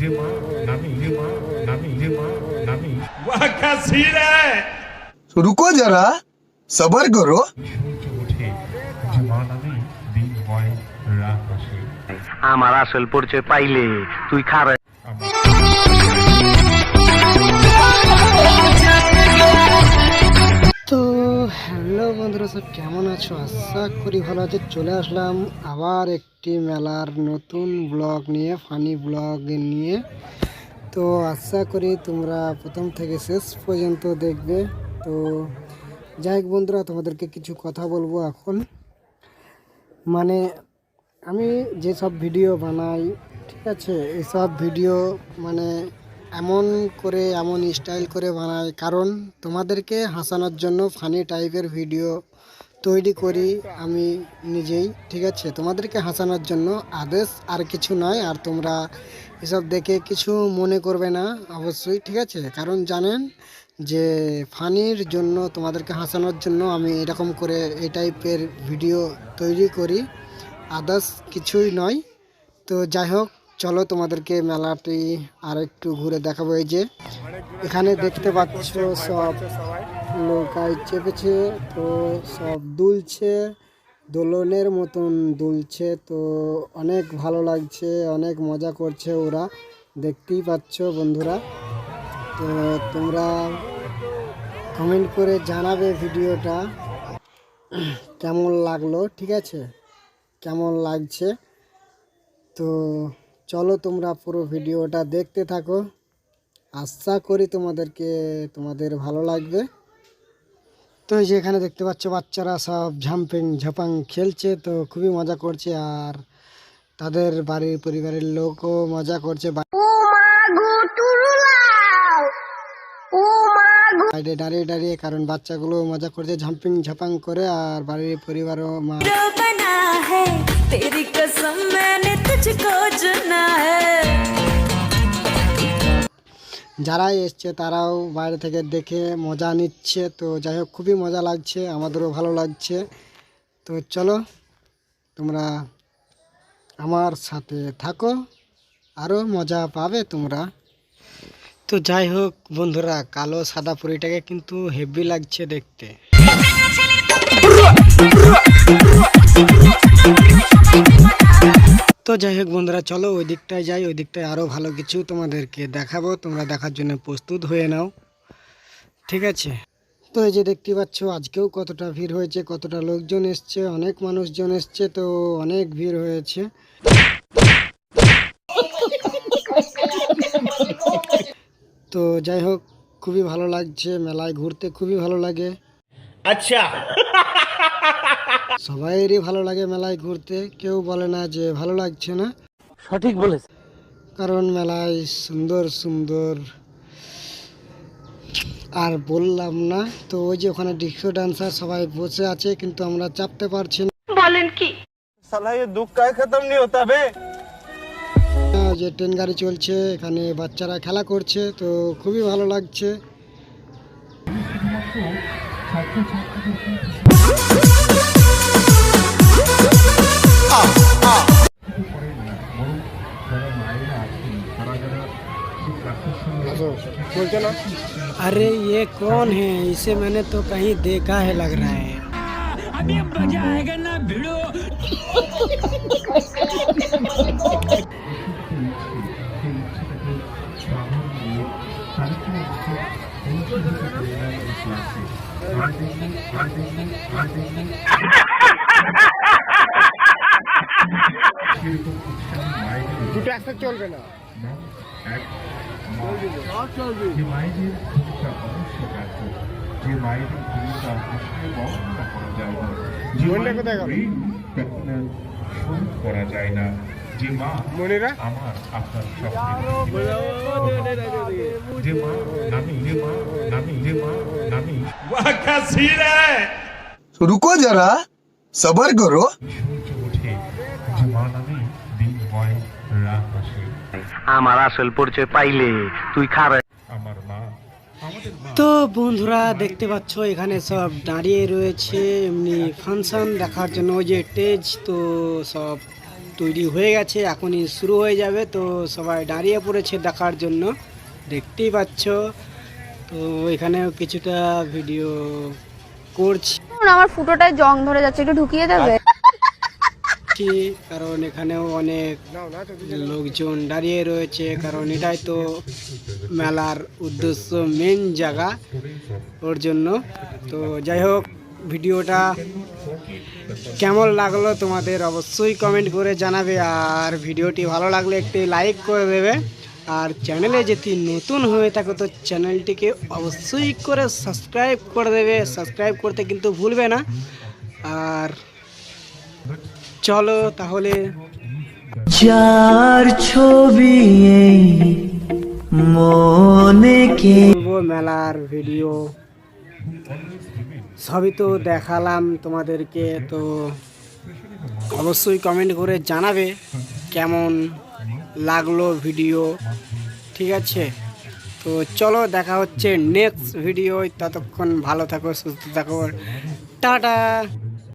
যে মা নামি যে মা নামি যে মা নামি रुको जरा सबर करो সূর্য ওঠে যে মা নামি দিন হয় রাত আসে আমার আসল পরিচয় পাইলে তুই খার হ্যালো বন্ধুরা, সব কেমন আছো? আশা করি ভালো আছে। চলে আসলাম আবার একটি মেলার নতুন ব্লগ নিয়ে ফানি ব্লগ নিয়ে। তো আশা করি তোমরা প্রথম থেকে শেষ পর্যন্ত দেখবে। তো যাই হোক বন্ধুরা, তোমাদেরকে কিছু কথা বলব এখন। মানে আমি যেসব ভিডিও বানাই, ঠিক আছে, এসব ভিডিও মানে এমন করে, এমন স্টাইল করে বানাই কারণ তোমাদেরকে হাসানোর জন্য ফানি টাইপের ভিডিও তৈরি করি আমি নিজেই, ঠিক আছে? তোমাদেরকে হাসানোর জন্য আদেশ আর কিছু নয়, আর তোমরা এসব দেখে কিছু মনে করবে না, অবশ্যই, ঠিক আছে? কারণ জানেন যে ফানির জন্য, তোমাদেরকে হাসানোর জন্য আমি এরকম করে এই টাইপের ভিডিও তৈরি করি। আদার্স কিছুই নয়। তো যাই হোক চলো তোমাদেরকে মেলাটি আর একটু ঘুরে দেখাবো। এই যে এখানে দেখতে পাচ্ছ সব নৌকায় চেপেছে, তো সব দুলছে, দোলনের মতন দুলছে, তো অনেক ভালো লাগছে, অনেক মজা করছে ওরা। দেখতেই পাচ্ছ বন্ধুরা, তো তোমরা কমেন্ট করে জানাবে ভিডিওটা কেমন লাগল, ঠিক আছে? কেমন লাগছে? তো চলো তোমরা পুরো ভিডিওটা দেখতে থাকো। আশা করি তোমাদেরকে, তোমাদের ভালো লাগবে। তো এই যে এখানে দেখতে পাচ্ছ, বাচ্চারা সব ঝাম্পিং ঝাপাং খেলছে, তো খুবই মজা করছে। আর তাদের বাড়ির পরিবারের লোকও মজা করছে। বাইরে দাঁড়িয়ে দাঁড়িয়ে কারণ বাচ্চাগুলো মজা করছে ঝাম্পিং ঝাপাং করে আর বাড়ির পরিবারও মা যারাই এসছে তারাও বাইরে থেকে দেখে মজা নিচ্ছে। তো যাই হোক খুবই মজা লাগছে আমাদেরও ভালো লাগছে। তো চলো তোমরা আমার সাথে থাকো আরও মজা পাবে তোমরা। তো যাই হোক, বন্ধুরা, কালো সাদা পুরিটাকে কিন্তু হেভি লাগছে দেখতে। তো যাই হোক, বন্ধুরা, চলো ওই দিকটায় যাই ওই দিকটায় আরও ভালো কিছু তোমাদেরকে দেখাবো। তোমরা দেখার জন্য প্রস্তুত হয়ে নাও। ঠিক আছে? তো এই যে দেখতে পাচ্ছ, আজকেও কতটা ভিড় হয়েছে, কতটা লোকজন এসছে, অনেক মানুষজন এসছে, তো অনেক ভিড় হয়েছে। তো যাই হোক খুবই ভালো লাগছে মেলায় ঘুরতে খুবই ভালো লাগে। আচ্ছা। সবাইয়েরই ভালো লাগে মেলায় ঘুরতে কেউ বলে না যে ভালো লাগছে না। সঠিক বলেছে। কারণ মেলায় সুন্দর সুন্দর আর বললাম না তো ওই যে ওখানে ডিস্কো ডান্সার সবাই বসে আছে কিন্তু আমরা চাপতে পারছি না। না, যে ট্রেন গাড়ি চলছে এখানে বাচ্চারা খেলা করছে তো খুবই ভালো লাগছে করেন না বরং যারা মায়েরা আছেন তারা যারা খুব কাছের সঙ্গে अरे ये कौन है इसे मैंने तो कहीं देखा है लग रहा है সেই দুটো একসাথে চলবে না। যে মায়েদের ভূমিকা অনস্বীকার্য যে মায়েদের ভূমিকা আসলে বর্ণনা করা যায় না যে মায়েদের ঋণ কখনো শোধ করা যায় না। রুকো যারা সবার করো। আমার আসল পরিচয় পাইলে তুই খারাপ। আমার মা তো বন্ধুরা দেখতে পাচ্ছ এখানে সব দাঁড়িয়ে রয়েছে। এমনি ফাংশন দেখার জন্য ওই যে টেজ তো সব তৈরি হয়ে গেছে এখনই শুরু হয়ে যাবে। তো সবাই দাঁড়িয়ে পড়েছে দেখার জন্য দেখতেই পাচ্ছ। তো এখানেও কিছুটা ভিডিও করছি। আমার ফুটোটায় জং ধরে যাচ্ছে একটু ঢুকিয়ে দেবে? কারণ এখানেও অনেক লোকজন দাঁড়িয়ে রয়েছে কারণ এটাই তো মেলার উদ্দেশ্য মেন জায়গা ওর জন্য। তো যাই হোক ভিডিওটা কেমন লাগল তোমাদের অবশ্যই কমেন্ট করে জানাবে। আর ভিডিওটি ভালো লাগলে একটি লাইক করে দেবে। আর চ্যানেলে যদি নতুন হয়ে থাকো তো চ্যানেলটিকে অবশ্যই করে সাবস্ক্রাইব করে দেবে। সাবস্ক্রাইব করতে কিন্তু ভুলবে না। আর চলো তাহলে যার ছবি মনে কে মেলার ভিডিও সবই তো দেখালাম তোমাদেরকে, তো অবশ্যই কমেন্ট করে জানাবে কেমন লাগল ভিডিও ঠিক আছে? তো চলো দেখা হচ্ছে নেক্সট ভিডিও ততক্ষণ ভালো থাকো, সুস্থ থাকো। টাটা!